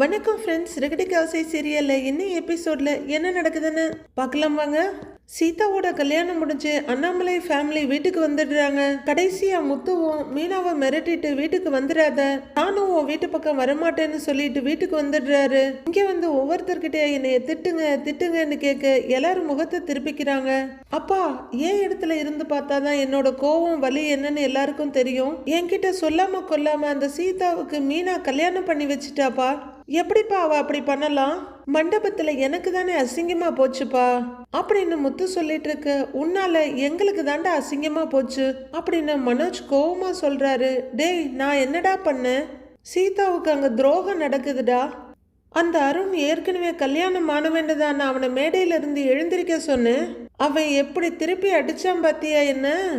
வணக்கம் ஃப்ரெண்ட்ஸ் ரெகடி கவசை சீரியலில் இன்னும் எபிசோடில் என்ன நடக்குதுன்னு பார்க்கலாம் வாங்க. சீதாவோட கல்யாணம் முடிஞ்சு அண்ணாமலை ஃபேமிலி வீட்டுக்கு வந்துடுறாங்க. கடைசியா முத்துவும் மீனாவை மிரட்டிட்டு வீட்டுக்கு வந்துடாத நானும் உன் வீட்டு பக்கம் வரமாட்டேன்னு சொல்லிட்டு வீட்டுக்கு வந்துடுறாரு. இங்க வந்து ஒவ்வொருத்தர்கிட்ட என்னைய திட்டுங்க திட்டுங்கன்னு கேட்க எல்லாரும் முகத்தை திருப்பிக்கிறாங்க. அப்பா ஏன் இடத்துல இருந்து பார்த்தாதான் என்னோட கோவம் வலி என்னன்னு எல்லாருக்கும் தெரியும்? என்கிட்ட சொல்லாம கொல்லாம அந்த சீதாவுக்கு மீனா கல்யாணம் பண்ணி வச்சுட்டாப்பா? எப்படிப்பா அவ அப்படி பண்ணலாம்? மண்டபத்துல எனக்கு தானே அசிங்கமா போச்சுப்பா. அப்படின்னு முத்து சொல்லிட்டு இருக்கு. உன்னால எங்களுக்கு தாண்டா அசிங்கமா போச்சு. அப்படின்னு மனோஜ் கோவமா சொல்றாரு. டேய் நான் என்னடா பண்ணேன் சீதாவுக்கு அங்க துரோகம் நடக்குதுடா. அந்த அருண் ஏற்கனவே கல்யாணம் ஆன வேண்டதான் நான் அவனை மேடையில இருந்து எழுந்திருக்க சொன்னேன் அவன் எப்படி திருப்பி அடிச்சான் பாத்தியா என்ன?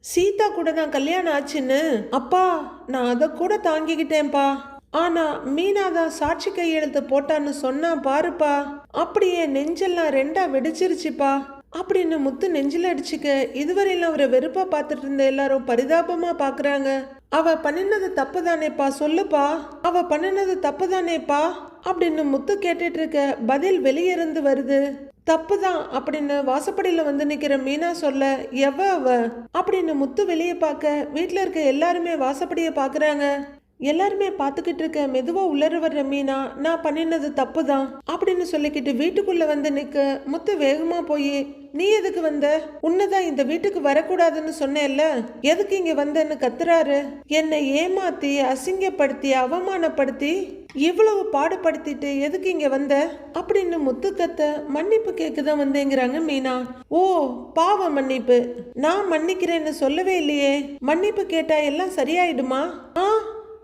சீதா கூட தான் கல்யாணம் ஆச்சுன்னு? அப்பா நான் அதை கூட தாங்கிக்கிட்டேன்ப்பா. ஆனா மீனா தான் சாட்சி கையெழுத்து போட்டான்னு சொன்னா பாருப்பா. அப்படியே நெஞ்செல்லாம் ரெண்டா வெடிச்சிருச்சுப்பா. அப்படின்னு முத்து நெஞ்சில் அடிச்சுக்க இதுவரையிலும் அவரை வெறுப்பா பார்த்துட்டு இருந்த எல்லாரும் பரிதாபமா பாக்குறாங்க அவ பண்ணினது தப்பு தானேப்பா சொல்லுப்பா. அவ பண்ணினது தப்பு தானேப்பா அப்படின்னு முத்து கேட்டுட்டு இருக்க பதில் வெளியிருந்து வருது. தப்பு தான் அப்படின்னு வாசப்படியில வந்து நிக்கிற மீனா சொல்ல எவ அவ? அப்படின்னு முத்து வெளியே பார்க்க வீட்டில் இருக்க எல்லாருமே வாசப்படியை பாக்குறாங்க எல்லாருமே பார்த்துக்கிட்டு இருக்க மெதுவாக உள்ளர வர்ற மீனா நான் பண்ணினது தப்பு தான் அப்படின்னு சொல்லிக்கிட்டு வீட்டுக்குள்ள வந்து நிற்க முத்து வேகமா போய் நீ எதுக்கு வந்த? உன்னதான் இந்த வீட்டுக்கு வரக்கூடாதுன்னு சொன்னேல்ல எதுக்கு இங்க வந்தேன்னு கத்துறாரு? என்னை ஏமாத்தி அசிங்கப்படுத்தி அவமானப்படுத்தி இவ்வளவு பாடுபடுத்திட்டு எதுக்கு இங்க வந்த? அப்படின்னு முத்து கத்த மன்னிப்பு கேக்குதான் வந்தேங்கிறாங்க மீனா. ஓ பாவ மன்னிப்பு. நான் மன்னிக்கிறேன்னு சொல்லவே இல்லையே. மன்னிப்பு கேட்டா எல்லாம் சரியாயிடுமா? ஆ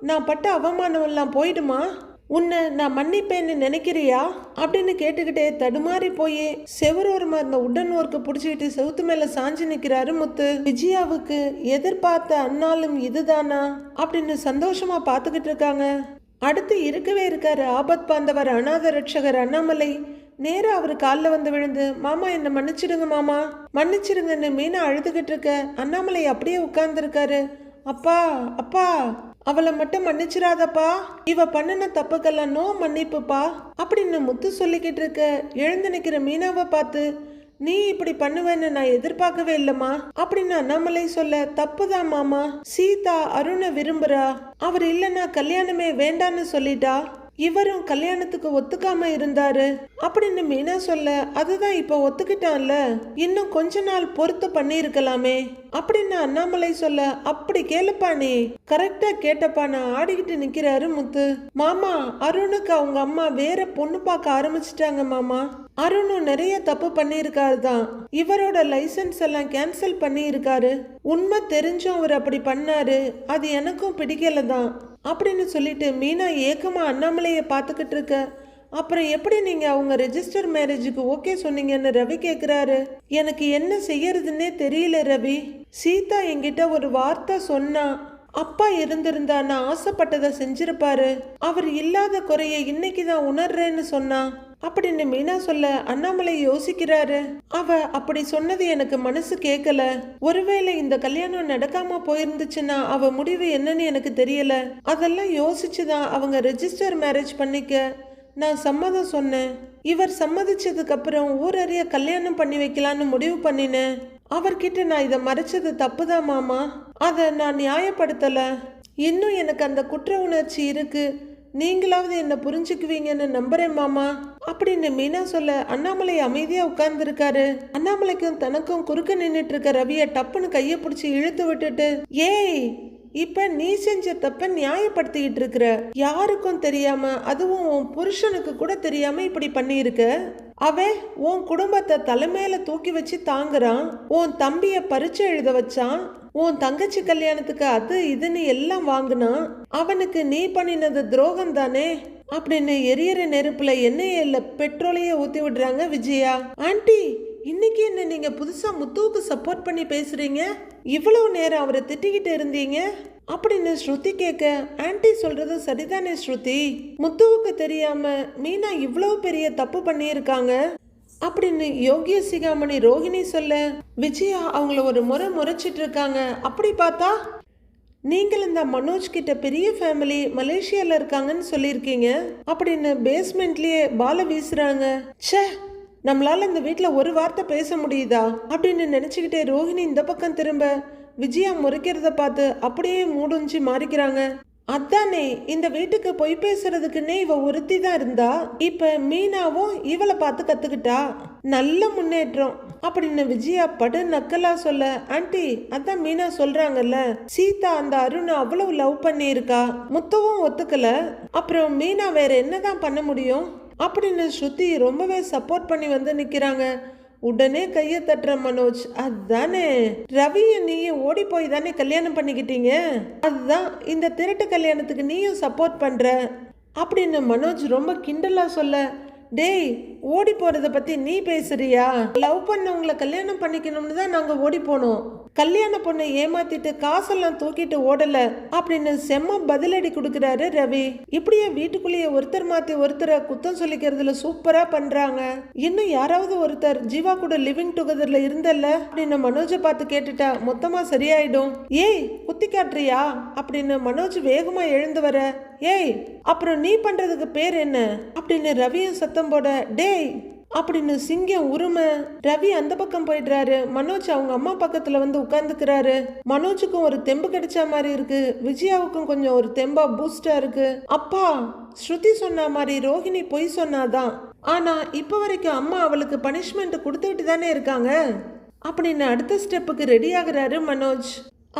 நான் பட்ட அவமானம் எல்லாம் போயிடுமா? உன்னை நான் மன்னிப்பேன்னு நினைக்கிறியா? அப்படின்னு கேட்டுக்கிட்டே தடுமாறி போய் செவரோரமா இருந்த உடன் ஒர்க்கு பிடிச்சிக்கிட்டு செவுத்து மேல சாஞ்சு நிற்கிறாரு முத்து. விஜயாவுக்கு எதிர்பார்த்த அன்னாலும் இதுதானா? அப்படின்னு சந்தோஷமா பார்த்துக்கிட்டு இருக்காங்க. அடுத்து இருக்கவே இருக்காரு ஆபத் பாந்தவர் அநாத ரட்சகர் அண்ணாமலை. நேராக அவர் காலில் வந்து விழுந்து மாமா என்னை மன்னிச்சிடுங்க மாமா. மன்னிச்சிடுங்கன்னு மீனா அழுதுகிட்டு இருக்க அண்ணாமலை அப்படியே உட்கார்ந்துருக்காரு. அப்பா அப்பா. அவளை மட்டும் மன்னிச்சிடாதப்பா இவ பண்ணின தப்புக்கெல்லாம் நோ மன்னிப்புப்பா. அப்படின்னு முத்து சொல்லிக்கிட்டு இருக்க எழுந்து நிக்கிற மீனாவை பார்த்து நீ இப்படி பண்ணுவேன்னு நான் எதிர்பார்க்கவே இல்லம்மா. அப்படின்னு அண்ணாமலை சொல்ல தப்புதான் மாமா. சீதா அருணை விரும்புறா. அவர் இல்லைன்னா கல்யாணமே வேண்டான்னு சொல்லிட்டா. இவரும் கல்யாணத்துக்கு ஒத்துக்காம இருந்தாரு? அப்படின்னு மீனா சொல்ல அதுதான் இப்ப ஒத்துக்கிட்டான்ல. இன்னும் கொஞ்ச நாள் பொறுத்து பண்ணியிருக்கலாமே. அப்படின்னு அண்ணாமலை சொல்ல அப்படி கேளுப்பா நீ. கரெக்டா கேட்டப்பா நான் ஆடிக்கிட்டு நிக்கிறாரு முத்து. மாமா அருணுக்கு அவங்க அம்மா வேற பொண்ணு பார்க்க ஆரம்பிச்சிட்டாங்க மாமா. அருணும் நிறைய தப்பு பண்ணியிருக்காரு தான். இவரோட லைசன்ஸ் எல்லாம் கேன்சல் பண்ணியிருக்காரு. உண்மை தெரிஞ்சும் அவர் அப்படி பண்ணாரு. அது எனக்கும் பிடிக்கல தான். அப்படின்னு சொல்லிட்டு மீனா ஏக்கமாக அண்ணாமலையை பார்த்துக்கிட்டு இருக்க. அப்புறம் எப்படி நீங்கள் அவங்க ரெஜிஸ்டர் மேரேஜுக்கு ஓகே சொன்னீங்கன்னு ரவி கேட்குறாரு எனக்கு என்ன செய்யறதுன்னே தெரியல ரவி. சீதா என்கிட்ட ஒரு வார்த்தை சொன்னா அப்பா இருந்திருந்தா நான் ஆசைப்பட்டதை செஞ்சிருப்பாரு. அவர் இல்லாத குறைய இன்னைக்கு தான் உணர்றேன்னு சொன்னா அப்படின்னு மீனா சொல்ல அண்ணாமலை யோசிக்கிறாரு. அவ அப்படி சொன்னது எனக்கு மனசு கேட்கல ஒருவேளை இந்த கல்யாணம் நடக்காம போயிருந்துச்சுன்னா அவ முடிவு என்னன்னு எனக்கு தெரியல. அதெல்லாம் யோசிச்சுதான் அவங்க ரெஜிஸ்டர் மேரேஜ் பண்ணிக்க நான் சம்மதம் சொன்னேன். இவர் சம்மதிச்சதுக்கு அப்புறம் ஊரறிய கல்யாணம் பண்ணி வைக்கலான்னு முடிவு பண்ணினேன். அவர்கிட்ட நான் இதை மறைச்சது தப்புதான் மாமா. அதை நான் நியாயப்படுத்தல. இன்னும் எனக்கு அந்த குற்ற உணர்ச்சி இருக்குது நீங்களாவது என்ன புரிஞ்சுக்குவீங்கன்னு நம்புறேன் மாமா. அப்படின்னு மீனா சொல்ல அண்ணாமலை அமைதியா உட்கார்ந்துருக்காரு. அண்ணாமலைக்கும் தனக்கும் குறுக்க நின்றுட்டு இருக்க ரவிய டப்புன்னு கைய பிடிச்சி இழுத்து விட்டுட்டு ஏய் இப்ப நீ செஞ்ச தப்ப நியாயப்படுத்திக்கிட்டு இருக்கிற. யாருக்கும் தெரியாம அதுவும் உன் புருஷனுக்கு கூட தெரியாம இப்படி பண்ணியிருக்க? அவன் உன் குடும்பத்தை தலைமையில தூக்கி வச்சு தாங்குறான். உன் தம்பிய பரிச்சை எழுத வச்சான். உன் தங்கச்சி கல்யாணத்துக்கு அது இதுன்னு எல்லாம் வாங்கினா அவனுக்கு நீ பண்ணினது துரோகம் தானே? அப்படின்னு எரியற நெருப்புல எண்ணெய இல்ல பெட்ரோலையே ஊத்தி விடுறாங்க விஜயா. ஆண்டி இன்னைக்கு என்ன நீங்க புதுசா முத்துவுக்கு சப்போர்ட் பண்ணி பேசுறீங்க? இவ்வளவு நேரம் அவரை திட்டிக்கிட்டு இருந்தீங்க? அப்படின்னு ஸ்ருதி கேட்க ஆன்டி சொல்றது சரிதானே ஸ்ருதி. முத்துவுக்கு தெரியாம மீனா இவ்வளவு பெரிய தப்பு பண்ணியிருக்காங்க? அப்படின்னு யோகிய சிகாமணி ரோஹிணி சொல்ல விஜயா அவங்கள ஒரு முறை முறைச்சிட்டு இருக்காங்க. அப்படி பார்த்தா நீங்கள் இந்த மனோஜ் கிட்ட பெரிய ஃபேமிலி மலேசியால இருக்காங்கன்னு சொல்லியிருக்கீங்க. அப்படின்னு பேஸ்மெண்ட்லயே பால வீசுறாங்க. ச்சே நம்மளால இந்த வீட்டில் ஒரு வார்த்தை பேச முடியுதா? அப்படின்னு நினச்சிக்கிட்டே ரோஹிணி இந்த பக்கம் திரும்ப விஜயா முறைக்கிறத பார்த்து அப்படியே மூடுஞ்சி மாறிக்கிறாங்க. அதானே இந்த வீட்டுக்கு பொய் பேசுறதுக்குன்னே இவ ஒருத்தி தான் இருந்தா இப்ப மீனாவும் இவளை பார்த்து கத்துக்கிட்டா? நல்ல முன்னேற்றம் அப்படின்னு விஜயா படு நக்கலா சொல்ல ஆண்டி அதான் மீனா சொல்றாங்கல்ல சீதா அந்த அருணை அவ்வளவு லவ் பண்ணியிருக்கா? முத்தவும் ஒத்துக்கல. அப்புறம் மீனா வேற என்னதான் பண்ண முடியும்? அப்படின்னு ஸ்ருதி ரொம்பவே சப்போர்ட் பண்ணி வந்து நிக்கிறாங்க. உடனே கையை தட்டுற மனோஜ் அதுதானே ரவியை நீயும் ஓடி போய் தானே கல்யாணம் பண்ணிக்கிட்டீங்க? அதுதான் இந்த திருட்டு கல்யாணத்துக்கு நீயும் சப்போர்ட் பண்ற. அப்படின்னு மனோஜ் ரொம்ப கிண்டலா சொல்ல டேய் ஓடி போறத பத்தி நீ பேசுறியா? லவ் பண்ணவங்கள கல்யாணம் பண்ணிக்கணும்னு தான் நாங்க ஓடி போனோம். கல்யாண பொண்ணை ஏமாத்திட்டு காசெல்லாம் தூக்கிட்டு ஓடல அப்படின்னு செம்ம பதிலடி கொடுக்குறாரு ரவி. இப்படியே வீட்டுக்குள்ளேயே ஒருத்தர் மாத்தி ஒருத்தரை குத்தம் சொல்லிக்கிறதுல சூப்பரா பண்றாங்க. இன்னும் யாராவது ஒருத்தர் ஜீவா கூட லிவிங் டுகெதர்ல இருந்தல்ல அப்படின்னு மனோஜை பார்த்து கேட்டுட்டா மொத்தமா சரியாயிடும். ஏய் குத்தி காட்டுறியா அப்படின்னு மனோஜ் வேகமா எழுந்து வர ஏய் அப்புறம் நீ பண்றதுக்கு பேர் என்ன? அப்படின்னு ரவியும் சத்தம் போட டேய் அப்படின்னு சிங்கம் உருமை ரவி அந்த பக்கம் போயிடுறாரு. மனோஜ் அவங்க அம்மா பக்கத்துல வந்து உட்கார்ந்துக்கிறாரு. மனோஜுக்கும் ஒரு தெம்பு கிடைச்ச மாதிரி இருக்கு. விஜயாவுக்கும் கொஞ்சம் ஒரு தெம்பா பூஸ்டா இருக்கு. அப்பா ஸ்ருதி சொன்ன மாதிரி ரோஹிணி பொய் சொன்னாதான். ஆனா இப்ப வரைக்கும் அம்மா அவளுக்கு பனிஷ்மெண்ட் கொடுத்துக்கிட்டு தானே இருக்காங்க? அப்படின்னு அடுத்த ஸ்டெப்புக்கு ரெடி ஆகுறாரு மனோஜ்.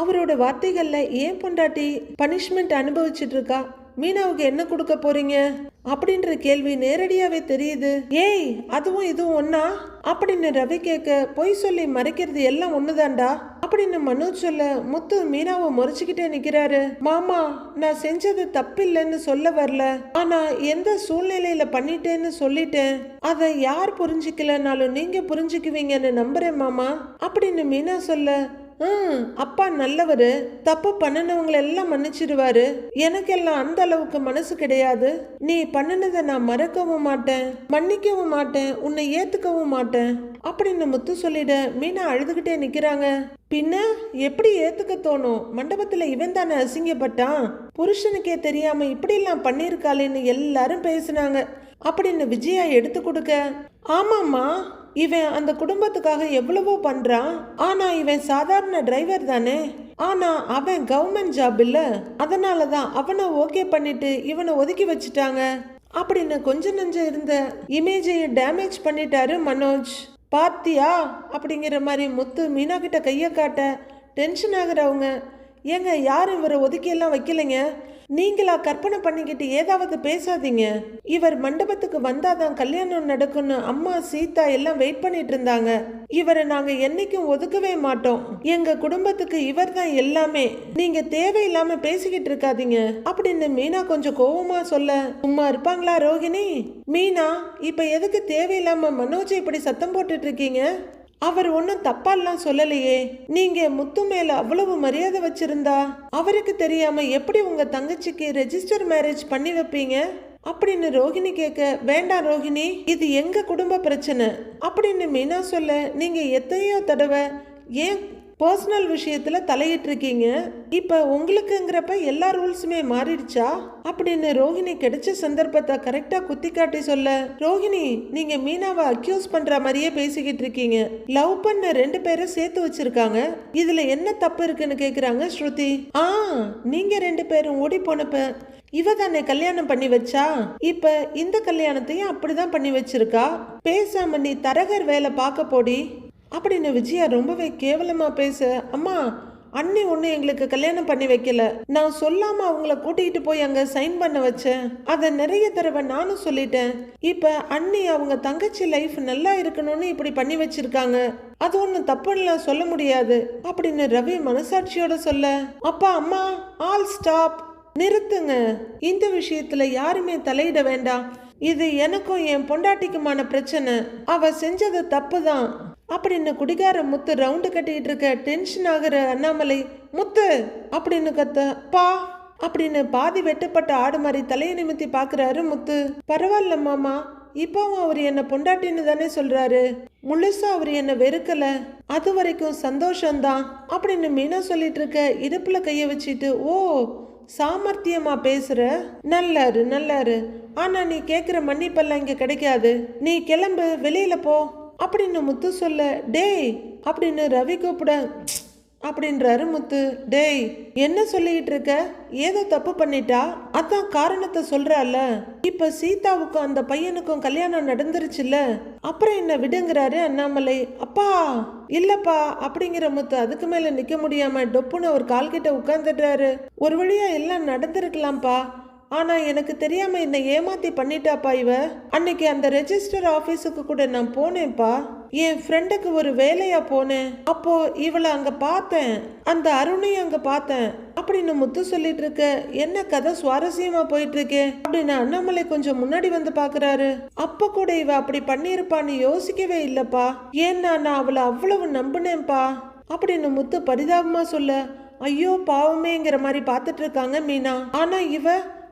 அவரோட வார்த்தைகளில் ஏன் பொண்டாட்டி பனிஷ்மெண்ட் அனுபவிச்சுட்டு இருக்கா? மீனாவுக்கு என்ன கொடுக்க போறீங்க? அப்படின்ற கேள்வி நேரடியாவே தெரியுது. ஏய் அதுவும் இதுவும் ஒன்னா அப்படின்னு ரவி கேட்க பொய் சொல்லி மறைக்கிறது எல்லாம் ஒண்ணுதான்டா? அப்படின்னு மனோஜ் சொல்ல முத்து மீனாவை முறைச்சுக்கிட்டே நிக்கிறாரு. மாமா நான் செஞ்சது தப்பில்லைன்னு சொல்ல வரல. ஆனா எந்த சூழ்நிலையில பண்ணிட்டேன்னு சொல்லிட்டேன். அதை யார் புரிஞ்சுக்கலனாலும் நீங்க புரிஞ்சுக்குவீங்கன்னு நம்புறேன் மாமா. அப்படின்னு மீனா சொல்ல ம் அப்பா நல்லவர். தப்பு பண்ணினவங்களெல்லாம் மன்னிச்சிடுவாரு. எனக்கெல்லாம் அந்த அளவுக்கு மனசு கிடையாது. நீ பண்ணினதை நான் மறக்கவும் மாட்டேன். மன்னிக்கவும் மாட்டேன். உன்னை ஏத்துக்கவும் மாட்டேன். அப்படின்னு முத்து சொல்லிட மீனா அழுதுகிட்டே நிக்கிறாங்க. பின்ன எப்படி ஏத்துக்க தோணும்? மண்டபத்துல இவன் தானே அசிங்கப்பட்டான்? புருஷனுக்கே தெரியாம இப்படிலாம் பண்ணியிருக்காளேன்னு எல்லாரும் பேசினாங்க. அப்படின்னு விஜயா எடுத்து கொடுக்க ஆமாம்மா இவன் அந்த குடும்பத்துக்காக எவ்வளவோ பண்றான். ஆனா இவன் சாதாரண டிரைவர் தானே? ஆனா அவன் கவர்மெண்ட் ஜாப் இல்ல. அதனால தான் அவனை ஓகே பண்ணிட்டு இவனை ஒதுக்கி வச்சுட்டாங்க. அப்படின்னு கொஞ்ச நஞ்சம் இருந்த இமேஜையை டேமேஜ் பண்ணிட்டாரு மனோஜ். பார்த்தியா அப்படிங்கிற மாதிரி முத்து மீனா கிட்ட கையை காட்ட டென்ஷன் ஆகுறவங்க. ஏங்க யாரும் இவரை ஒதுக்கியெல்லாம் வைக்கலைங்க? நீங்களா கற்பனை பண்ணிக்கிட்டு ஏதாவது பேசாதீங்க. இவர் மண்டபத்துக்கு வந்தாதான் கல்யாணம் நடக்கும்னு அம்மா சீதா எல்லாம் வெயிட் பண்ணிட்டு இருந்தாங்க. இவரை நாங்க என்னைக்கும் ஒதுக்கவே மாட்டோம். எங்க குடும்பத்துக்கு இவர் தான் எல்லாமே. நீங்க தேவையில்லாம பேசிக்கிட்டு இருக்காதீங்க. அப்படின்னு மீனா கொஞ்சம் கோவமா சொல்ல சும்மா இருப்பாங்களா ரோகிணி? மீனா இப்ப எதுக்கு தேவையில்லாம மனோஜ் இப்படி சத்தம் போட்டுட்டு இருக்கீங்க? அவர் ஒன்றும் தப்பாலாம் சொல்லலையே. நீங்க முத்து மேல அவ்வளவு மரியாதை வச்சிருந்தா? அவருக்கு தெரியாம எப்படி உங்க தங்கச்சிக்கு ரெஜிஸ்டர் மேரேஜ் பண்ணி வைப்பீங்க? அப்படின்னு ரோஹிணி கேட்க வேண்டாம் ரோஹிணி இது எங்க குடும்ப பிரச்சனை? அப்படின்னு மீனா சொல்ல நீங்க எத்தனையோ தடவை ஏன் பர்சனல் விஷயத்துல தலையிட்டிருக்கீங்க. இப்போ உங்களுக்குங்கிறப்ப எல்லா ரூல்ஸுமே மாறிடுச்சா? அப்படின்னு ரோஹிணி கிடைச்ச சந்தர்ப்பத்தை கரெக்டா குத்தி காட்டி சொல்ல ரோஹிணி நீங்க மீனாவை அக்யூஸ் பண்ற மாதிரியே பேசிக்கிட்டு இருக்கீங்க. லவ் பண்ண ரெண்டு பேரை சேர்த்து வச்சிருக்காங்க. இதுல என்ன தப்பு இருக்குன்னு கேக்குறாங்க ஸ்ருதி. ஆ நீங்க ரெண்டு பேரும் ஓடி போனப்ப இவ தானே கல்யாணம் பண்ணி வச்சா? இப்ப இந்த கல்யாணத்தையும் அப்படிதான் பண்ணி வச்சிருக்கா? பேசாம நீ தரகர் வேலை பார்க்க போடி. அப்படின்னு விஜயா ரொம்பவே கேவலமாக பேச அம்மா அண்ணி ஒன்று எங்களுக்கு கல்யாணம் பண்ணி வைக்கல. நான் சொல்லாம அவங்கள கூட்டிகிட்டு போய் அங்கே சைன் பண்ண வச்சேன். அதை நிறைய தடவை நானும் சொல்லிட்டேன். இப்போ அண்ணி அவங்க தங்கச்சி லைஃப் நல்லா இருக்கணும்னு இப்படி பண்ணி வச்சிருக்காங்க. அது ஒன்றும் தப்புலாம் சொல்ல முடியாது அப்படின்னு ரவி மனசாட்சியோட சொல்ல. அப்பா அம்மா ஆல் ஸ்டாப். நிறுத்துங்க. இந்த விஷயத்துல யாருமே தலையிட வேண்டாம். இது எனக்கும் என் பொண்டாட்டிக்குமான பிரச்சனை. அவ செஞ்சது தப்பு தான் அப்படின்னு குடிகார முத்து ரவுண்டு கட்டிக்கிட்டு இருக்க டென்ஷன் ஆகிற அண்ணாமலை முத்து! அப்படின்னு கத்த பா! அப்படின்னு பாதி வெட்டுப்பட்ட ஆடு மாதிரி தலையை நிமித்தி பாக்குறாரு முத்து. பரவாயில்ல மாமா இப்போவும் அவர் என்ன பொண்டாட்டின்னு தானே சொல்றாரு. முழுசா அவர் என்ன வெறுக்கல. அது வரைக்கும் சந்தோஷம்தான். அப்படின்னு மீனா சொல்லிட்டு இருக்க இடுப்புல கைய வச்சுட்டு ஓ சாமர்த்தியமா பேசுற? நல்லாரு நல்லாரு. ஆனா நீ கேக்குற மன்னிப்பெல்லாம் இங்க கிடைக்காது. நீ கிளம்பு வெளியில போ. அப்படின்னு முத்து சொல்ல டேய் அப்படின்னு ரவி கூப்பிட அப்படின்றாரு முத்து. டேய் என்ன சொல்லிக்கிட்டு இருக்க? ஏதோ தப்பு பண்ணிட்டா? அதான் காரணத்தை சொல்றால. இப்ப சீதாவுக்கும் அந்த பையனுக்கும் கல்யாணம் நடந்துருச்சுல்ல. அப்புறம் என்ன விடுங்கிறாரு அண்ணாமலை? அப்பா இல்லப்பா அப்படிங்கிற முத்து அதுக்கு மேல நிக்க முடியாம டொப்புன்னு ஒரு கால்கிட்ட உட்காந்துடுறாரு ஒரு வழியா எல்லாம் நடந்திருக்கலாம்ப்பா. ஆனால் எனக்கு தெரியாமல் என்னை ஏமாத்தி பண்ணிட்டாப்பா இவ. அன்னைக்கு அந்த ரெஜிஸ்டர் ஆஃபீஸுக்கு கூட நான் போனேன்ப்பா. என் ஃப்ரெண்டுக்கு ஒரு வேலையாக போனேன். அப்போது இவளை அங்கே பார்த்தேன். அந்த அருணையும் அங்கே பார்த்தேன். அப்படின்னு முத்து சொல்லிட்டு இருக்க என்ன கதை சுவாரஸ்யமா போயிட்டு இருக்கே அப்படின்னு அண்ணாமலை கொஞ்சம் முன்னாடி வந்து பாக்குறாரு. அப்ப கூட இவ அப்படி பண்ணியிருப்பான்னு யோசிக்கவே இல்லப்பா. ஏன்னா நான் அவளை அவ்வளவு நம்பினேன்ப்பா. அப்படின்னு முத்து பரிதாபமா சொல்ல ஐயோ பாவமேங்கிற மாதிரி பார்த்துட்டு இருக்காங்க மீனா. ஆனா இவ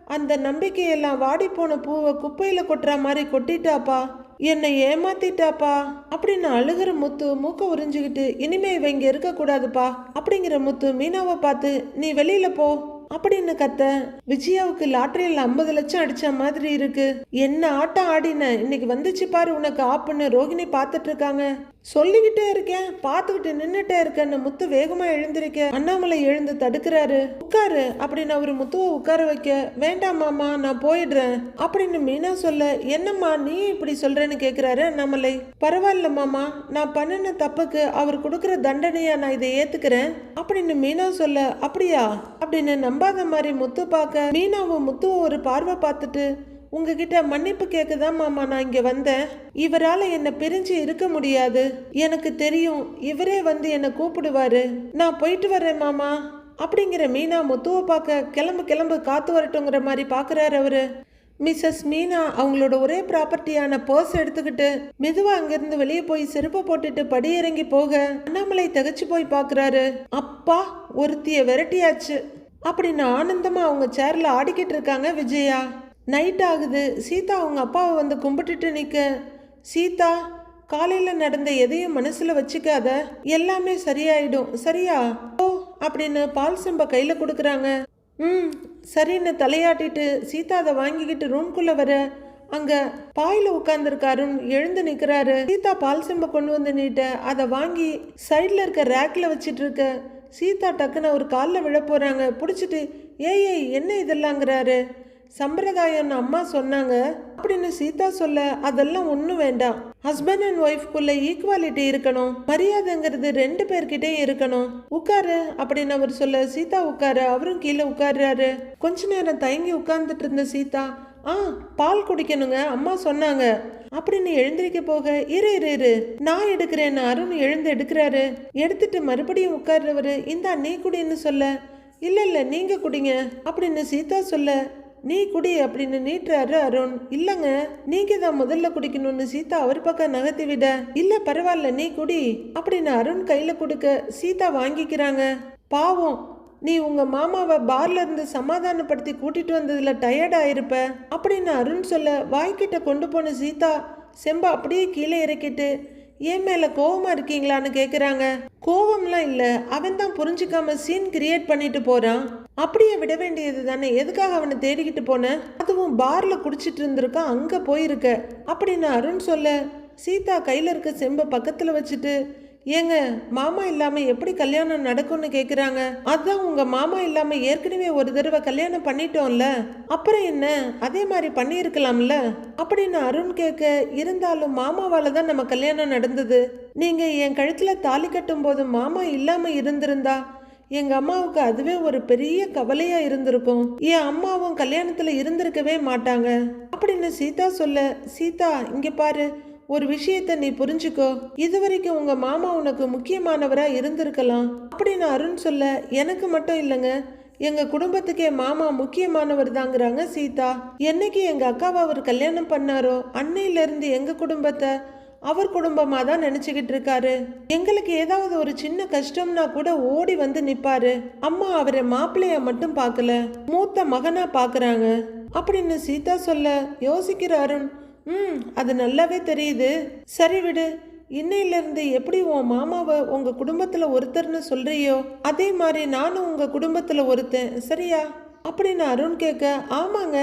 அந்த நம்பிக்கையெல்லாம் வாடிப்போன பூவை குப்பையில் கொட்டுற மாதிரி கொட்டிட்டாப்பா. என்னை ஏமாத்திட்டாப்பா. அப்படின்னு அழுகிற முத்து மூக்க உறிஞ்சுக்கிட்டு இனிமே இவ இங்க இருக்கக்கூடாதுப்பா அப்படிங்கிற முத்து மீனாவை பார்த்து நீ வெளியில போ. அப்படின்னு கத்த விஜயாவுக்கு லாட்டரியில் ஐம்பது லட்சம் அடிச்ச மாதிரி இருக்கு. என்ன ஆட்டம் ஆடின? இன்னைக்கு வந்துச்சு பாரு உனக்கு. ஆப்புன்னு ரோகிணி பார்த்துட்டு இருக்காங்க. சொல்லிக்கிட்டே இருக்கேன் பார்த்துக்கிட்டு நின்றுட்டே இருக்கேன்னு முத்து வேகமா எழுந்திருக்க. அண்ணாமலை எழுந்து தடுக்கிறாரு. உட்காரு அப்படின்னு அவரு முத்துவை உட்கார வைக்க. வேண்டாம் மாமா நான் போயிடுறேன் அப்படின்னு மீனா சொல்ல. என்னம்மா நீ இப்படி சொல்றேன்னு கேட்குறாரு அண்ணாமலை. பரவாயில்ல மாமா நான் பண்ணின தப்புக்கு அவர் கொடுக்குற தண்டனையா நான் இதை ஏத்துக்கிறேன் அப்படின்னு மீனா சொல்ல. அப்படியா? அப்படின்னு நம்பாத மாதிரி முத்து பார்க்க மீனாவும் முத்துவும் ஒரு பார்வை பார்த்துட்டு உங்ககிட்ட மன்னிப்பு கேட்கதான் மாமா நான் இங்க வந்தேன். இவரால என்னை பிரிஞ்சு இருக்க முடியாது. எனக்கு தெரியும் இவரே வந்து என்னை கூப்பிடுவாரு. நான் போயிட்டு வரேன் மாமா. அப்படிங்கிற மீனா முத்துவை பார்க்க கிளம்பு கிளம்பு காத்து வரட்டுங்கிற மாதிரி பார்க்குறாரு அவரு. மிஸ்ஸஸ் மீனா அவங்களோட ஒரே ப்ராப்பர்ட்டியான பர்ஸ் எடுத்துக்கிட்டு மெதுவா அங்கிருந்து வெளியே போய் செருப்பை போட்டுட்டு படியிறங்கி போக அண்ணாமலை தகச்சு போய் பார்க்கறாரு அப்பா ஒருத்திய விரட்டியாச்சு. அப்படின்னு ஆனந்தமா அவங்க சேர்ல ஆடிக்கிட்டு இருக்காங்க விஜயா. நைட் ஆகுது. சீதா அவங்க அப்பாவை வந்து கும்பிட்டுட்டு நிற்க சீதா காலையில் நடந்த எதையும் மனசில் வச்சுக்காத. எல்லாமே சரியாயிடும். சரியா? ஓ அப்படின்னு பால் செம்ப கையில் கொடுக்குறாங்க. ம் சரின்னு தலையாட்டிட்டு சீதா அதை வாங்கிக்கிட்டு ரூம்குள்ளே வர. அங்க பாயில உட்காந்துருக்காருன்னு எழுந்து நிக்கிறாரு. சீதா பால் செம்ப கொண்டு வந்து நீட்ட அதை வாங்கி சைட்ல இருக்க ரேக்ல வச்சிட்டு இருக்க. சீதா டக்குன்னு ஒரு காலில் விழ போறாங்க. பிடிச்சிட்டு ஏய் ஏய் என்ன இதெல்லாங்கிறாரு சம்பிரதாயம்னு அம்மா சொன்னாங்க. அப்படின்னு சீதா சொல்ல அதெல்லாம் ஒன்றும் வேண்டாம். ஹஸ்பண்ட் அண்ட் ஒய்ஃப்குள்ள ஈக்குவாலிட்டி இருக்கணும். மரியாதைங்கிறது ரெண்டு பேர்கிட்டே இருக்கணும். உட்காரு அப்படின்னு அவர் சொல்ல சீதா உட்காரு. அவரும் கீழே உட்காருறாரு. கொஞ்ச நேரம் தயங்கி உட்கார்ந்துட்டு இருந்த சீதா ஆ பால் குடிக்கணுங்க அம்மா சொன்னாங்க. அப்படின்னு எழுந்திருக்க போக இரு இரு இரு. நான் எடுக்கிறேன்னு அருண் எழுந்து எடுக்கிறாரு. எடுத்துட்டு மறுபடியும் உட்கார்றவரு இந்தா நீ குடின்னு சொல்ல. இல்ல இல்ல நீங்க குடிங்க அப்படின்னு சீதா சொல்ல நீ குடி அப்படின்னு நீட்டுறாரு அருண். இல்லைங்க நீங்க தான் முதல்ல குடிக்கணும்னு சீதா அவர் பக்கம் நகர்த்தி விட. இல்ல பரவாயில்ல நீ குடி அப்படின்னு அருண் கையில கொடுக்க சீதா வாங்கிக்கிறாங்க. பாவம் நீ உங்க மாமாவை பார்ல இருந்து சமாதானப்படுத்தி கூட்டிட்டு வந்ததுல டயர்ட் ஆயிருப்ப அப்படின்னு அருண் சொல்ல வாய்க்கிட்ட கொண்டு போன சீதா செம்ப அப்படியே கீழே இறக்கிட்டு ஏன் மேல கோவமா இருக்கீங்களான்னு கேக்குறாங்க. கோவம்லாம் இல்ல அவன் தான் புரிஞ்சுக்காம சீன் கிரியேட் பண்ணிட்டு போறான். அப்படியே விட வேண்டியது தானே? எதுக்காக அவனை தேடிக்கிட்டு போன? அதுவும் பார்ல குடிச்சிட்டு இருந்திருக்கான் அங்க போயிருக்க. அப்படின்னு அருண் சொல்ல சீதா கையில இருக்க செம்ப பக்கத்துல வச்சுட்டு ஏங்க மாமா இல்லாம எப்படி கல்யாணம் நடக்கும்னு கேக்குறாங்க? அதான் உங்க மாமா இல்லாம ஏற்கனவே ஒரு தடவை கல்யாணம் பண்ணிட்டோம்ல. அப்புறம் என்ன? அதே மாதிரி பண்ணியிருக்கலாம்ல? அப்படின்னு அருண் கேட்க இருந்தாலும் மாமாவால தான் நம்ம கல்யாணம் நடந்தது. நீங்க என் கழுத்துல தாலி கட்டும் போது மாமா இல்லாம இருந்திருந்தா எங்க அம்மாவுக்கு அதுவே ஒரு பெரிய கவலையா இருந்திருக்கும். என் அம்மாவும் கல்யாணத்துல இருந்திருக்கவே மாட்டாங்க. அப்படின்னு சீதா சொல்ல சீதா இங்க பாரு. ஒரு விஷயத்த நீ புரிஞ்சுக்கோ. இதுவரைக்கும் உங்க மாமா உனக்கு முக்கியமானவரா இருந்திருக்கலாம். அப்படின்னு அருண் சொல்ல எனக்கு மட்டும் இல்லைங்க. எங்க குடும்பத்துக்கே மாமா முக்கியமானவர் தாங்கிறாங்க சீதா. என்னைக்கு எங்க அக்காவை அவர் கல்யாணம் பண்ணாரோ அன்னையிலிருந்து எங்க குடும்பத்தை அவர் குடும்பமாக தான் நினச்சிக்கிட்டு இருக்காரு. எங்களுக்கு ஏதாவது ஒரு சின்ன கஷ்டம்னா கூட ஓடி வந்து நிப்பாரு. அம்மா அவரை மாப்பிள்ளைய மட்டும் பார்க்கல. மூத்த மகனா பார்க்குறாங்க. அப்படின்னு சீதா சொல்ல யோசிக்கிற அருண் ம் அது நல்லாவே தெரியுது. சரி விடு. இன்னையிலிருந்து எப்படி உன் மாமாவை உங்கள் குடும்பத்தில் ஒருத்தர்னு சொல்கிறியோ அதே மாதிரி நானும் உங்கள் குடும்பத்தில் ஒருத்தன். சரியா? அப்படின்னு அருண் கேட்க ஆமாங்க.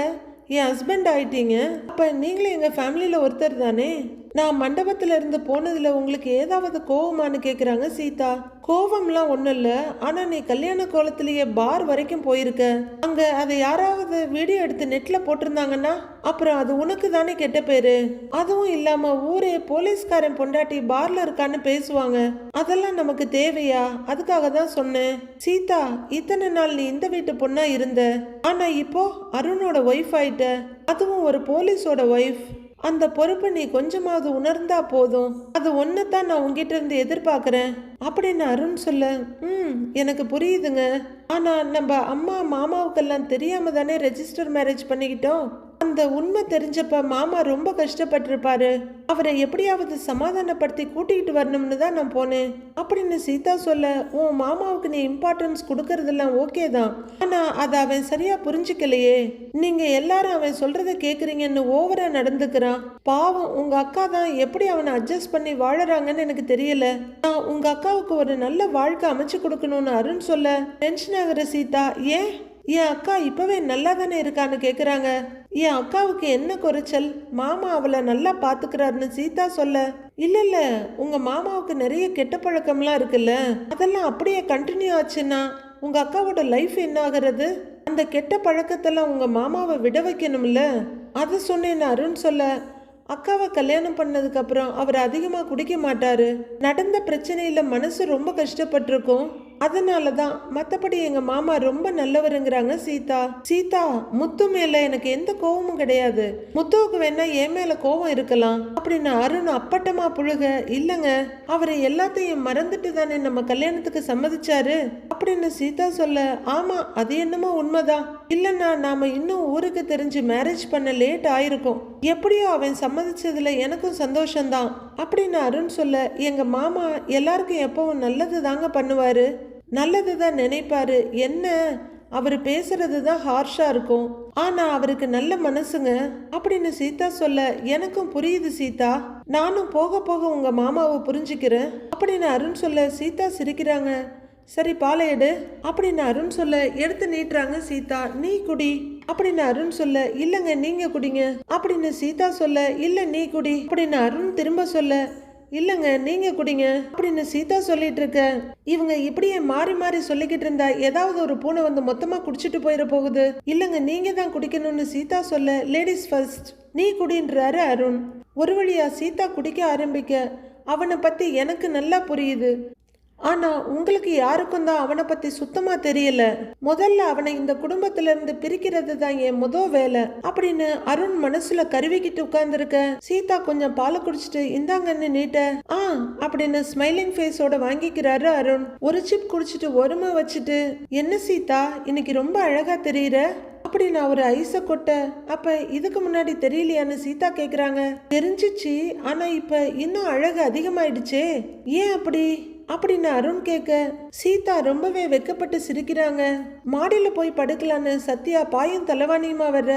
என் ஹஸ்பண்ட் ஆயிட்டீங்க. அப்போ நீங்களும் எங்கள் ஃபேமிலியில் ஒருத்தர் தானே? நான் மண்டபத்திலிருந்து இருந்து உங்களுக்கு ஏதாவது கோவமான்னு கேட்குறாங்க சீதா. கோவம்லாம் ஒன்றும் இல்லை ஆனால் நீ கல்யாண கோலத்திலேயே பார் வரைக்கும் போயிருக்க. அங்கே அதை யாராவது வீடியோ எடுத்து நெட்டில் போட்டிருந்தாங்கன்னா அப்புறம் அது உனக்கு தானே கெட்ட பேரு. அதுவும் இல்லாமல் ஊரே போலீஸ்காரன் பொண்டாட்டி பார்ல இருக்கான்னு பேசுவாங்க. அதெல்லாம் நமக்கு தேவையா? அதுக்காக தான் சொன்னேன். சீதா இத்தனை நாள் நீ இந்த வீட்டு பொண்ணா இருந்த? ஆனா இப்போ அருணோட ஒய்ஃப் ஆயிட்ட. அதுவும் ஒரு போலீஸோட ஒய்ஃப் அந்த பொறுப்பை நீ கொஞ்சமாவது உணர்ந்தா போதும். அது ஒன்று தான் நான் உங்ககிட்ட இருந்து எதிர்பார்க்குறேன். அப்படின்னு அருண் சொல்ல ம் எனக்கு புரியுதுங்க. ஆனால் நம்ம அம்மா மாமாவுக்கெல்லாம் தெரியாமல் தானே ரெஜிஸ்டர் மேரேஜ் பண்ணிக்கிட்டோம்? அந்த உண்மை தெரிஞ்சப்ப மாமா ரொம்ப கஷ்டப்பட்டிருப்பாரு. அவரை எப்படியாவது சமாதானப்படுத்தி கூட்டிகிட்டு வரணும்னு தான் நான் போனேன். அப்படின்னு சீதா சொல்ல உன் மாமாவுக்கு நீ இம்பார்ட்டன்ஸ் கொடுக்கறதெல்லாம் ஓகே தான். ஆனால் அதை அவன் சரியா புரிஞ்சுக்கலையே. நீங்கள் எல்லாரும் அவன் சொல்கிறத கேட்குறீங்கன்னு ஓவராக நடந்துக்கிறான். பாவம் உங்கள் அக்கா தான் எப்படி அவனை அட்ஜஸ்ட் பண்ணி வாழறாங்கன்னு எனக்கு தெரியல. நான் உங்கள் அக்காவுக்கு ஒரு நல்ல வாழ்க்கை அமைச்சு கொடுக்கணும்னு அருண் சொல்ல டென்ஷன் ஆகிற சீதா ஏன்? என் அக்கா இப்போவே நல்லா தானே இருக்கான்னு கேட்குறாங்க என் அக்காவுக்கு என்ன குறைச்சல்? மாமா அவளை நல்லா பார்த்துக்கிறாருன்னு சீதா சொல்ல. இல்லை இல்லை உங்கள் மாமாவுக்கு நிறைய கெட்ட பழக்கம்லாம் இருக்குல்ல? அதெல்லாம் அப்படியே கண்டினியூ ஆச்சுன்னா உங்கள் அக்காவோட லைஃப் என்ன ஆகிறது? அந்த கெட்ட பழக்கத்தெல்லாம் உங்கள் மாமாவை விட வைக்கணும்ல? அதை சொன்னேன் அருண் சொல்ல. அக்காவை கல்யாணம் பண்ணதுக்கப்புறம் அவர் அதிகமாக குடிக்க மாட்டார். நடந்த பிரச்சனையில் மனசு ரொம்ப கஷ்டப்பட்டிருக்கும். அதனால தான் மற்றபடி எங்க மாமா ரொம்ப நல்லவருங்கிறாங்க சீதா. சீதா முத்து மேல எனக்கு எந்த கோபமும் கிடையாது. முத்துவுக்கு வேணா என் மேல கோவம் இருக்கலாம். அப்படின்னு அருண் அப்பட்டமா புழுக இல்லைங்க அவர் எல்லாத்தையும் மறந்துட்டு தானே நம்ம கல்யாணத்துக்கு சம்மதிச்சாரு? அப்படின்னு சீதா சொல்ல ஆமா அது என்னமோ உண்மைதான். இல்லைன்னா நாம இன்னும் ஊருக்கு தெரிஞ்சு மேரேஜ் பண்ண லேட் ஆயிருக்கும். எப்படியோ அவன் சம்மதிச்சதுல எனக்கும் சந்தோஷம்தான். அப்படின்னு அருண் சொல்ல எங்க மாமா எல்லாருக்கும் எப்பவும் நல்லது தாங்க பண்ணுவாரு. நல்லது தான் நினைப்பாரு. என்ன? அவர் பேசுறது தான் ஹார்ஷா இருக்கும். ஆனா அவருக்கு நல்ல மனசுங்க. அப்படின்னு சீதா சொல்ல எனக்கும் புரியுது சீதா. நானும் போக போக உங்க மாமாவை புரிஞ்சுக்கிறேன். அப்படின்னு அருண் சொல்ல சீதா சிரிக்கிறாங்க. சரி பாலை எடு. அப்படின்னு அருண் சொல்ல எடுத்து நீட்டுறாங்க சீதா. நீ குடி. அப்படின்னு அருண் சொல்ல இல்லைங்க நீங்க குடிங்க. அப்படின்னு சீதா சொல்ல இல்ல நீ குடி. அப்படின்னு அருண் திரும்ப சொல்ல இல்லைங்க நீங்க குடிங்க. அப்படின்னு சீதா சொல்லிட்டு இருக்க. இவங்க இப்படியே மாறி மாறி சொல்லிக்கிட்டு இருந்தா ஏதாவது ஒரு பூனை வந்து மொத்தமா குடிச்சிட்டு போயிட போகுது. இல்லைங்க நீங்க தான் குடிக்கணும்னு சீதா சொல்ல லேடிஸ் ஃபர்ஸ்ட் நீ குடின்றாரு அருண். ஒரு வழியா சீதா குடிக்க ஆரம்பிக்க அவனை பத்தி எனக்கு நல்லா புரியுது. ஆனா உங்களுக்கு யாருக்கும் தான் அவனை பத்தி சுத்தமா தெரியல. முதல்ல அவனை இந்த குடும்பத்துல இருந்து பிரிக்கிறது தான் என் முத வேலை அப்படின்னு அருண் மனசுல கருவிக்கிட்டு உட்கார்ந்துருக்க. சீதா கொஞ்சம் பாலை குடிச்சிட்டு இந்தாங்கன்னு நீட்ட. ஆ அப்படின்னு ஸ்மைலிங் ஃபேஸோட வாங்கிக்கிறாரு அருண். ஒரு சிப் குடிச்சிட்டு ஒருமை வச்சுட்டு என்ன சீதா இன்னைக்கு ரொம்ப அழகா தெரியுற? அப்படி நான் ஒரு ஐஸை கொட்ட. அப்ப இதுக்கு முன்னாடி தெரியலையான்னு சீதா கேக்குறாங்க. தெரிஞ்சிச்சு ஆனா இப்ப இன்னும் அழகு அதிகமாயிடுச்சே. ஏன் அப்படி? அப்படின்னு அருண் கேட்க சீதா ரொம்பவே வெக்கப்பட்டு சிரிக்கிறாங்க. மாடியில் போய் படுக்கலான்னு சத்யா பாயும் தலைவாணியுமா வர்ற.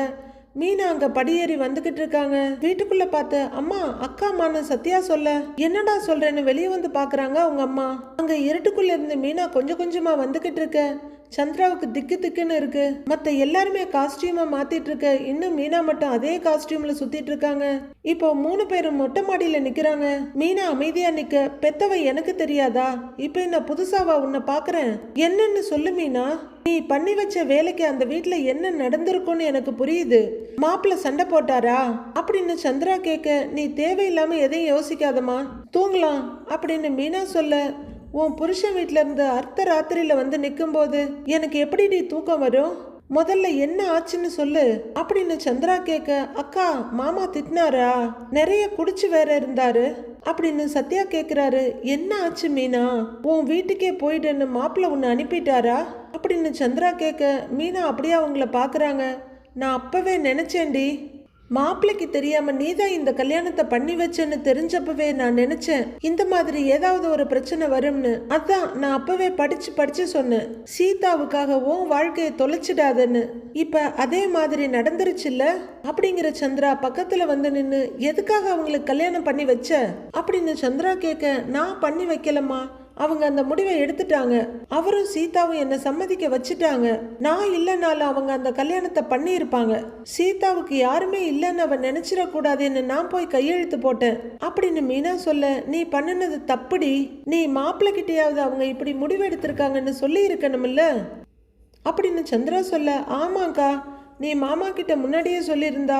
மீனா அங்க படியேறி வந்துகிட்டு இருக்காங்க. வீட்டுக்குள்ள பார்த்து அம்மா அக்கா அம்மான்னு சத்யா சொல்ல என்னடா சொல்றேன்னு வெளியே வந்து பாக்குறாங்க அவங்க அம்மா. அங்க இருட்டுக்குள்ள இருந்து மீனா கொஞ்சம் கொஞ்சமா வந்துகிட்டு இருக்க. சந்திராவுக்கு திக்கு திக்குன்னு இருக்கு. மத்த எல்லாருமே காஸ்டியூமா மாத்திட்டு இருக்க இன்னும் மீனா மட்டும் அதே காஸ்டியூம்ல சுத்திட்டு இருக்காங்க இப்போ மூணு பேரும் மொட்டை மாடியில நிக்கிறாங்க. மீனா அமைதியா நிக்க. பெத்தவ எனக்கு தெரியாதா? இப்போ என்ன புதுசாவா உன்னை பாக்குறேன்? என்னன்னு சொல்லு மீனா. நீ பண்ணி வச்ச வேலைக்கு அந்த வீட்டுல என்ன நடந்திருக்கும்னு எனக்கு புரியுது. மாப்பிள்ள சண்டை போட்டாரா? அப்படின்னு சந்திரா கேட்க நீ தேவையில்லாம எதையும் யோசிக்காதமா தூங்கலாம் அப்படின்னு மீனா சொல்ல. உன் புருஷன் வீட்டில இருந்து அர்த்த ராத்திரியில வந்து நிற்கும்போது எனக்கு எப்படி நீ தூக்கம் வரும்? முதல்ல என்ன ஆச்சுன்னு சொல்லு. அப்படின்னு சந்திரா கேட்க அக்கா மாமா திட்டினாரா? நிறைய குடிச்சு வேற இருந்தாரு. அப்படின்னு சத்யா கேக்குறாரு என்ன ஆச்சு மீனா? உன் வீட்டுக்கே போயிடுன்னு மாப்பிள்ள உன்னை அனுப்பிட்டாரா? அப்படின்னு சந்திரா கேட்க மீனா அப்படியே அவங்கள பாக்குறாங்க? நான் அப்பவே நினைச்சேன்டி. மாப்பிள்ளைக்கு தெரியாம நீதான் இந்த கல்யாணத்தை பண்ணி வச்சேன்னு தெரிஞ்சப்பவே நான் நினைச்சேன். இந்த மாதிரி ஏதாவது ஒரு பிரச்சனை வரும்னு. அதான் நான் அப்பவே படிச்சு படிச்சு சொன்னேன். சீதாவுக்காக உன் வாழ்க்கையை தொலைச்சிடாதன்னு. இப்ப அதே மாதிரி நடந்துருச்சுல்ல? அப்படிங்கிற சந்திரா பக்கத்துல வந்து நின்று எதுக்காக அவங்களுக்கு கல்யாணம் பண்ணி வச்ச? அப்படின்னு சந்திரா கேட்க நான் பண்ணி வைக்கலம்மா. அவங்க அந்த முடிவை எடுத்துட்டாங்க. அவரும் சீதாவும் என்னை சம்மதிக்க வச்சுட்டாங்க. நான் இல்லைனாலும் அவங்க அந்த கல்யாணத்தை பண்ணியிருப்பாங்க. சீதாவுக்கு யாருமே இல்லைன்னு அவன் நினைச்சிடக்கூடாதுன்னு நான் போய் கையெழுத்து போட்டேன். அப்படின்னு மீனா சொல்ல நீ பண்ணுனது தப்புடி. நீ மாப்பிள்ளை கிட்டேயாவது அவங்க இப்படி முடிவு எடுத்திருக்காங்கன்னு சொல்லி இருக்கணும்ல அப்படின்னு சந்திரா சொல்ல ஆமாக்கா நீ மாமா கிட்ட முன்னாடியே சொல்லியிருந்தா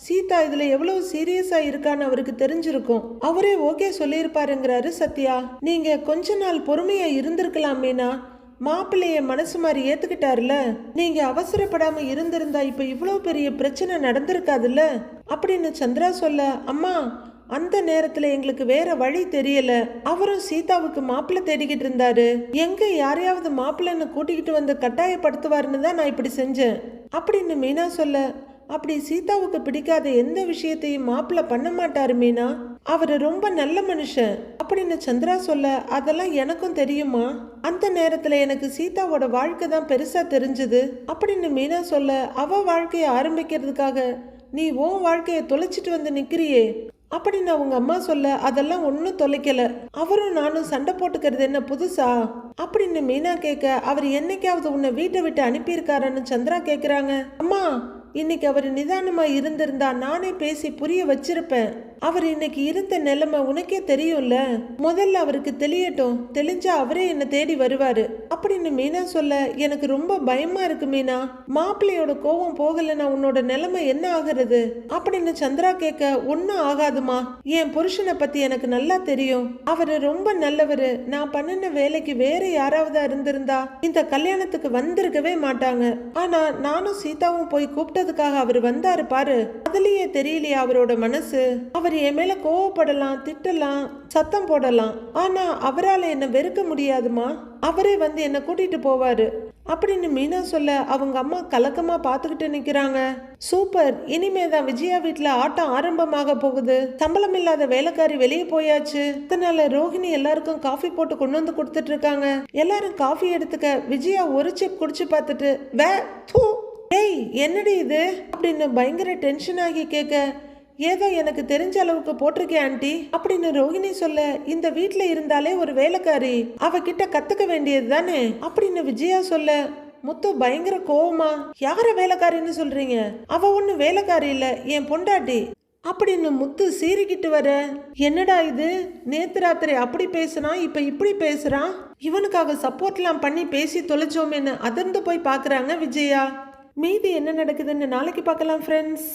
சீதா இதுல எவ்வளவு சீரியஸா இருக்கான்னு அவருக்கு தெரிஞ்சிருக்கும். அவரே ஓகே சொல்லியிருப்பாருங்கிறாரு சத்யா. நீங்க கொஞ்ச நாள் பொறுமையா இருந்திருக்கலாமேனா? மாப்பிள்ளைய மனசு மாதிரி ஏத்துக்கிட்டாருல? நீங்க அவசரப்படாம இருந்திருந்தா இப்ப இவ்வளவு பெரிய பிரச்சனை நடந்திருக்காதுல்ல? அப்படின்னு சந்திரா சொல்ல அம்மா அந்த நேரத்துல எங்களுக்கு வேற வழி தெரியல. அவரும் சீதாவுக்கு மாப்பிள்ளை தேடிக்கிட்டு இருந்தாரு. எங்க யாரையாவது மாப்பிள்ளைன்னு கூட்டிக்கிட்டு வந்து கட்டாயப்படுத்துவாருன்னு தான் நான் இப்படி செஞ்சேன். அப்படின்னு மீனா சொல்ல அப்படி சீதாவுக்கு பிடிக்காத எந்த விஷயத்தையும் மாப்பிள்ள பண்ண மாட்டாரு மீனா. அவரு ரொம்ப நல்ல மனுஷன். அப்படின்னு சந்திரா சொல்ல அதெல்லாம் எனக்கும் தெரியுமா? அந்த நேரத்துல எனக்கு சீதாவோட வாழ்க்கை தான் பெருசா தெரிஞ்சது. அப்படின்னு மீனா சொல்ல அவ வாழ்க்கையை ஆரம்பிக்கிறதுக்காக நீ உன் வாழ்க்கையை தொலைச்சிட்டு வந்து நிக்கிறியே. அப்படின்னு அவங்க அம்மா சொல்ல அதெல்லாம் ஒன்றும் தொலைக்கல. அவரும் நானும் சண்டை போட்டுக்கிறது என்ன புதுசா? அப்படின்னு மீனா கேட்க அவர் என்னைக்காவது உன்னை வீட்டை விட்டு அனுப்பியிருக்காருன்னு சந்திரா கேட்குறாங்க அம்மா இன்னைக்கு அவர் நிதானமா இருந்திருந்தா நானே பேசி புரிய வச்சிருப்பேன். அவர் இன்னைக்கு இருந்த நிலைமை உனக்கே தெரியும்ல? முதல்ல அவருக்கு தெளியட்டும். தெளிஞ்சா அவரே என்னை தேடி வருவாரு. அப்படின்னு மீனா சொல்ல எனக்கு ரொம்ப பயமா இருக்கு மீனா. மாப்பிள்ளையோட கோவம் போகலன்னா உன்னோட நிலைமை என்ன ஆகுறது? அப்படின்னு சந்திரா கேட்க ஒன்னும் ஆகாதுமா. என் புருஷனை பத்தி எனக்கு நல்லா தெரியும். அவரு ரொம்ப நல்லவரு. நான் பண்ணின வேலைக்கு வேற யாராவதா இருந்திருந்தா இந்த கல்யாணத்துக்கு வந்திருக்கவே மாட்டாங்க. ஆனா நானும் சீதாவும் போய் கூப்பிட்டதுக்காக அவர் வந்தாரு பாரு. அதுலயே தெரியலையா அவரோட மனசு. அவர் என் மேல கோவப்படலாம் திட்டலாம் சத்தம் போடலாம். ஆனா அவரால் என்ன வெறுக்க முடியாதுமா? அவரே வந்து என்னை கூட்டிட்டு போவாரு. அப்படின்னு மீனா சொல்ல அவங்க அம்மா கலக்கமா பார்த்துக்கிட்டு நிக்கிறாங்க. சூப்பர். இனிமே தான் விஜயா வீட்டுல ஆட்டம் ஆரம்பமாக போகுது. சம்பளம் இல்லாத வேலைக்காரி வெளியே போயாச்சு. அதனால ரோஹிணி எல்லாருக்கும் காஃபி போட்டு கொண்டு வந்து கொடுத்துட்டு இருக்காங்க. எல்லாரும் காஃபி எடுத்துக்க விஜயா ஒரு சிப் குடிச்சு பார்த்துட்டு வே தூ. ஏய் என்னடி இது? அப்படின்னு பயங்கர டென்ஷன் ஆகி கேட்க ஏதோ எனக்கு தெரிஞ்ச அளவுக்கு போட்டிருக்கேன் ஆண்டி. அப்படின்னு ரோஹிணி சொல்ல இந்த வீட்டுல இருந்தாலே ஒரு வேலைக்காரி அவகிட்ட கத்துக்க வேண்டியது தானே? அப்படின்னு விஜயா சொல்ல முத்து பயங்கர கோவமா யார வேலைக்காரின்னு சொல்றீங்க? அவ ஒண்ணு வேலைக்காரி இல்ல என் பொண்டாட்டி. அப்படின்னு முத்து சீறிக்கிட்டு வர என்னடா இது? நேத்து ராத்திரி அப்படி பேசுறான் இப்ப இப்படி பேசுறான் இவனுக்காக சப்போர்ட்லாம் பண்ணி பேசி தொலைச்சோமேன்னு அதிர்ந்து போய் பாக்குறாங்க விஜயா. மீதி என்ன நடக்குதுன்னு நாளைக்கு பார்க்கலாம் ஃப்ரெண்ட்ஸ்